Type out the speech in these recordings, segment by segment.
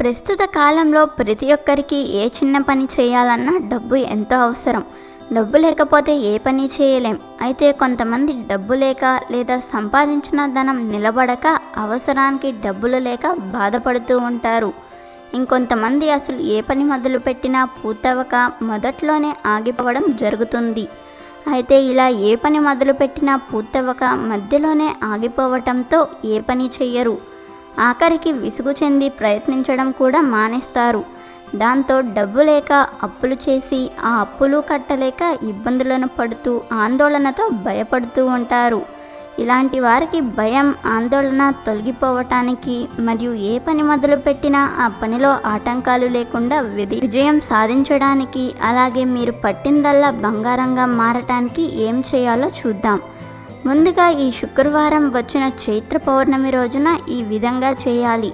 ప్రస్తుత కాలంలో ప్రతి ఒక్కరికి ఏ చిన్న పని చేయాలన్నా డబ్బు ఎంతో అవసరం. డబ్బు లేకపోతే ఏ పని చేయలేం. అయితే కొంతమంది డబ్బు లేక లేదా సంపాదించిన ధనం నిలబడక అవసరానికి డబ్బులు లేక బాధపడుతూ ఉంటారు. ఇంకొంతమంది అసలు ఏ పని మొదలుపెట్టినా పూర్తవక మొదట్లోనే ఆగిపోవడం జరుగుతుంది. అయితే ఇలా ఏ పని మొదలుపెట్టినా పూర్తవక మధ్యలోనే ఆగిపోవటంతో ఏ పని చెయ్యరు. ఆఖరికి విసుగు చెంది ప్రయత్నించడం కూడా మానేస్తారు. దాంతో డబ్బు లేక అప్పులు చేసి ఆ అప్పులు కట్టలేక ఇబ్బందులను పడుతూ ఆందోళనతో భయపడుతూ ఉంటారు. ఇలాంటి వారికి భయం ఆందోళన తొలగిపోవటానికి మరియు ఏ పని మొదలుపెట్టినా ఆ పనిలో ఆటంకాలు లేకుండా విజయం సాధించడానికి అలాగే మీరు పట్టిందల్లా బంగారంగా మారటానికి ఏం చేయాలో చూద్దాం. ముందుగా ఈ శుక్రవారం వచ్చిన చైత్ర పౌర్ణమి రోజున ఈ విధంగా చేయాలి.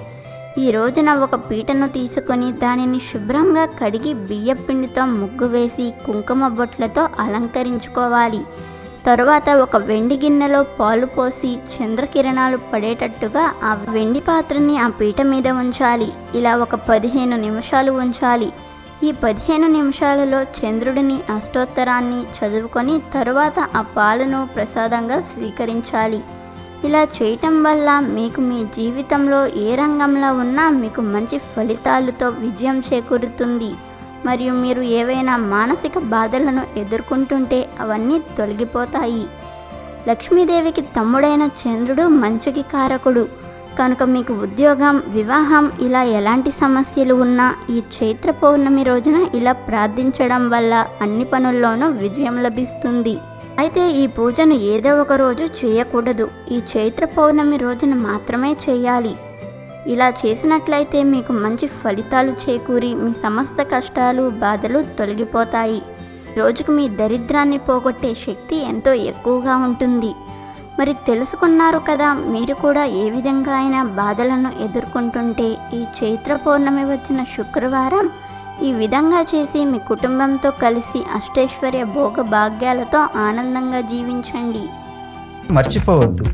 ఈ రోజున ఒక పీటను తీసుకొని దానిని శుభ్రంగా కడిగి బియ్యం పిండితో ముగ్గు వేసి కుంకుమ బొట్లతో అలంకరించుకోవాలి. తరువాత ఒక వెండి గిన్నెలో పాలు పోసి చంద్రకిరణాలు పడేటట్టుగా ఆ వెండి పాత్రని ఆ పీట మీద ఉంచాలి. ఇలా ఒక పదిహేను నిమిషాలు ఉంచాలి. ఈ పదిహేను నిమిషాలలో చంద్రుడిని అష్టోత్తరాన్ని చదువుకొని తరువాత ఆ పాలను ప్రసాదంగా స్వీకరించాలి. ఇలా చేయటం వల్ల మీకు మీ జీవితంలో ఏ రంగంలో ఉన్నా మీకు మంచి ఫలితాలతో విజయం చేకూరుతుంది. మరియు మీరు ఏవైనా మానసిక బాధలను ఎదుర్కొంటుంటే అవన్నీ తొలగిపోతాయి. లక్ష్మీదేవికి తమ్ముడైన చంద్రుడు మంచుకి కారకుడు. కనుక మీకు ఉద్యోగం వివాహం ఇలా ఎలాంటి సమస్యలు ఉన్నా ఈ చైత్ర పౌర్ణమి రోజున ఇలా ప్రార్థించడం వల్ల అన్ని పనుల్లోనూ విజయం లభిస్తుంది. అయితే ఈ పూజను ఏదో ఒక రోజు చేయకూడదు. ఈ చైత్ర పౌర్ణమి రోజున మాత్రమే చేయాలి. ఇలా చేసినట్లయితే మీకు మంచి ఫలితాలు చేకూరి మీ సమస్త కష్టాలు బాధలు తొలగిపోతాయి. రోజుకు మీ దరిద్రాన్ని పోగొట్టే శక్తి ఎంతో ఎక్కువగా ఉంటుంది. మరి తెలుసుకున్నారు కదా మీరు కూడా ఏ విధంగా అయినా బాధలను ఎదుర్కొంటుంటే ఈ చైత్ర పౌర్ణమి వచ్చిన శుక్రవారం ఈ విధంగా చేసి మీ కుటుంబంతో కలిసి అష్టైశ్వర్య భోగ భాగ్యాలతో ఆనందంగా జీవించండి. మర్చిపోవద్దు.